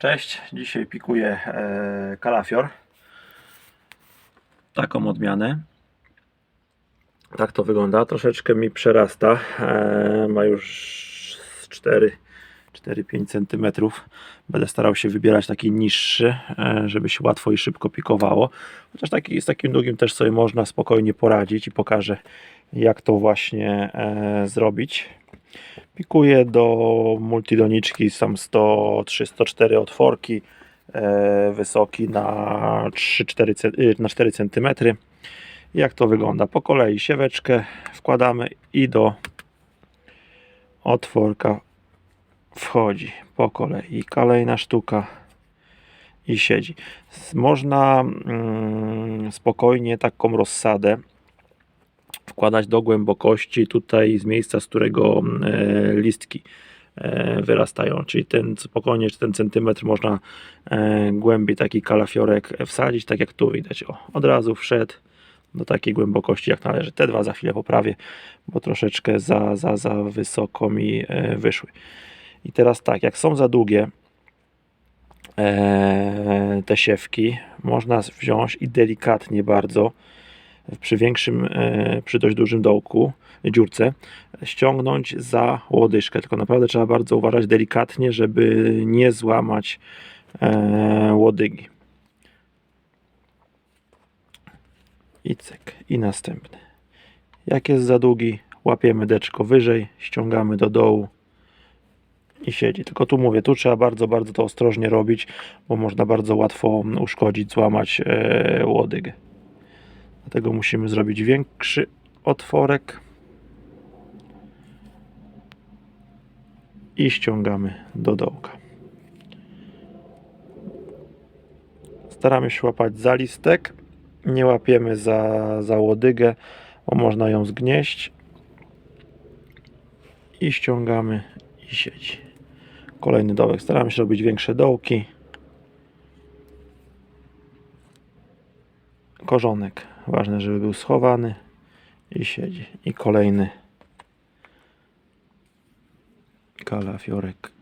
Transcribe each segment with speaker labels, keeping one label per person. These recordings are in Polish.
Speaker 1: Cześć, dzisiaj pikuję e, kalafior. Taką odmianę. Tak to wygląda. Troszeczkę mi przerasta. E, ma już 4 4-5 cm. Będę starał się wybierać taki niższy, e, żeby się łatwo i szybko pikowało. Chociaż taki, z takim długim też sobie można spokojnie poradzić i pokażę jak to właśnie e, zrobić. Pikuję do multidoniczki, są 103-104 otworki, e, wysoki na 3-4 ce- y, na 4 cm. Jak to wygląda? Po kolei sieweczkę wkładamy i do otworka wchodzi po kolei kolejna sztuka i siedzi. Można mm, spokojnie taką rozsadę wkładać do głębokości tutaj z miejsca, z którego e, listki e, wyrastają, czyli ten spokojnie, ten centymetr można e, głębiej taki kalafiorek wsadzić, tak jak tu widać. O, od razu wszedł do takiej głębokości jak należy. Te dwa za chwilę poprawię, bo troszeczkę za, za, za wysoko mi wyszły. I teraz tak, jak są za długie te siewki, można wziąć i delikatnie bardzo przy większym, e, przy dość dużym dołku, dziurce, ściągnąć za łodyżkę. Tylko naprawdę trzeba bardzo uważać delikatnie, żeby nie złamać e, łodygi. I cyk. I następny. Jak jest za długi, łapiemy deczko wyżej, ściągamy do dołu i siedzi. Tylko tu mówię, tu trzeba bardzo, bardzo to ostrożnie robić, bo można bardzo łatwo uszkodzić, złamać e, łodygę. Dlatego musimy zrobić większy otworek i ściągamy do dołka. Staramy się łapać za listek, nie łapiemy za, za łodygę, bo można ją zgnieść i ściągamy i siedzi. Kolejny dołek. Staramy się robić większe dołki. korzonek. Ważne, żeby był schowany i siedzi. I kolejny kalafiorek.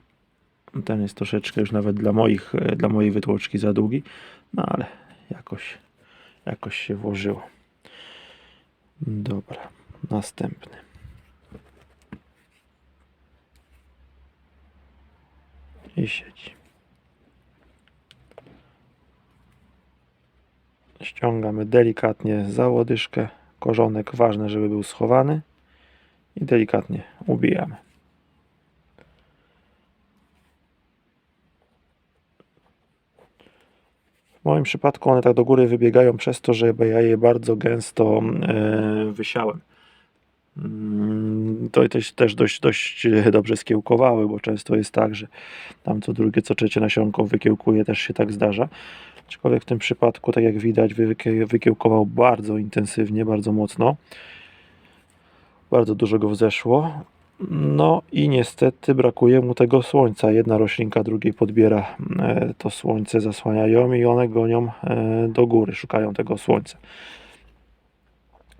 Speaker 1: Ten jest troszeczkę już nawet dla moich, e, dla mojej wytłoczki za długi, no ale jakoś, jakoś się włożyło. Dobra, następny. I siedzi. Ściągamy delikatnie za łodyżkę. Korzonek ważne żeby był schowany. I delikatnie ubijamy. W moim przypadku one tak do góry wybiegają przez to, że ja je bardzo gęsto e, wysiałem to też, też dość, dość dobrze skiełkowały, bo często jest tak, że tam co drugie, co trzecie nasionko wykiełkuje, też się tak zdarza. Aczkolwiek w tym przypadku, tak jak widać, wykie- wykiełkował bardzo intensywnie, bardzo mocno. Bardzo dużo go wzeszło. No i niestety brakuje mu tego słońca. Jedna roślinka drugiej podbiera e, to słońce, zasłaniają i one gonią e, do góry, szukają tego słońca.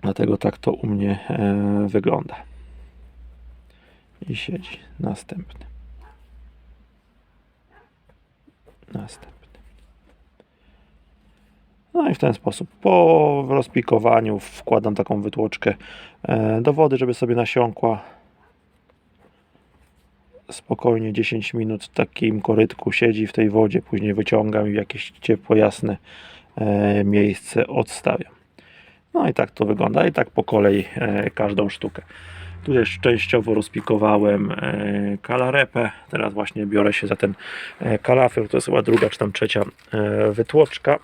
Speaker 1: Dlatego tak to u mnie e, wygląda. I siedzi. Następny. Następny. No i w ten sposób po rozpikowaniu wkładam taką wytłoczkę e, do wody, żeby sobie nasiąkła. Spokojnie 10 minut w takim korytku siedzi w tej wodzie, później wyciągam i w jakieś ciepło, jasne e, miejsce odstawiam. No i tak to wygląda. I tak po kolei e, każdą sztukę. Tu też częściowo rozpikowałem e, kalarepę. Teraz właśnie biorę się za ten e, kalafior. To jest chyba druga czy tam trzecia wytłoczka.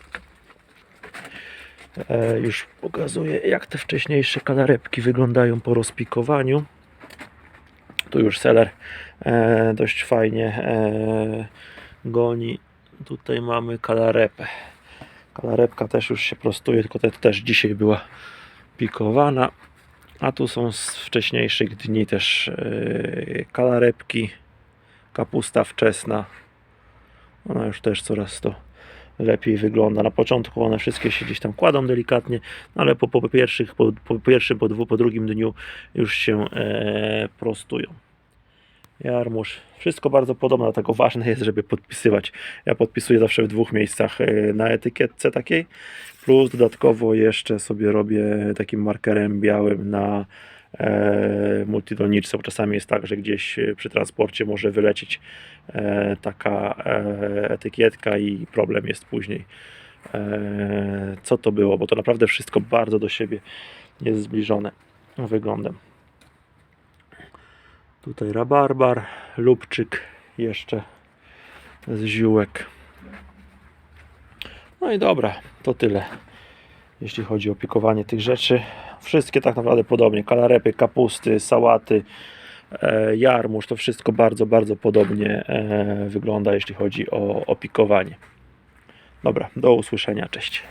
Speaker 1: Już pokazuję jak te wcześniejsze kalarepki wyglądają po rozpikowaniu. Tu już seller dość fajnie goni. Tutaj mamy kalarepę. Kalarepka też już się prostuje, tylko te też dzisiaj była pikowana. A tu są z wcześniejszych dni też yy, kalarepki, kapusta wczesna. Ona już też coraz to lepiej wygląda. Na początku one wszystkie się gdzieś tam kładą delikatnie, no ale po, po pierwszych, po, po pierwszym, po, dwu, po drugim dniu już się e, prostują. Jarmuż. Wszystko bardzo podobne, dlatego ważne jest, żeby podpisywać. Ja podpisuję zawsze w dwóch miejscach e, na etykietce takiej, plus dodatkowo jeszcze sobie robię takim markerem białym na e, multidolniczce, bo czasami jest tak, że gdzieś e, przy transporcie może wylecieć e, taka e, etykietka i problem jest później. E, co to było, bo to naprawdę wszystko bardzo do siebie jest zbliżone wyglądem. Tutaj rabarbar, lubczyk jeszcze z ziółek. No i dobra, to tyle. Jeśli chodzi o pikowanie tych rzeczy. Wszystkie tak naprawdę podobnie. Kalarepy, kapusty, sałaty, e, jarmuż, to wszystko bardzo, bardzo podobnie e, wygląda, jeśli chodzi o, o pikowanie. Dobra, do usłyszenia, cześć.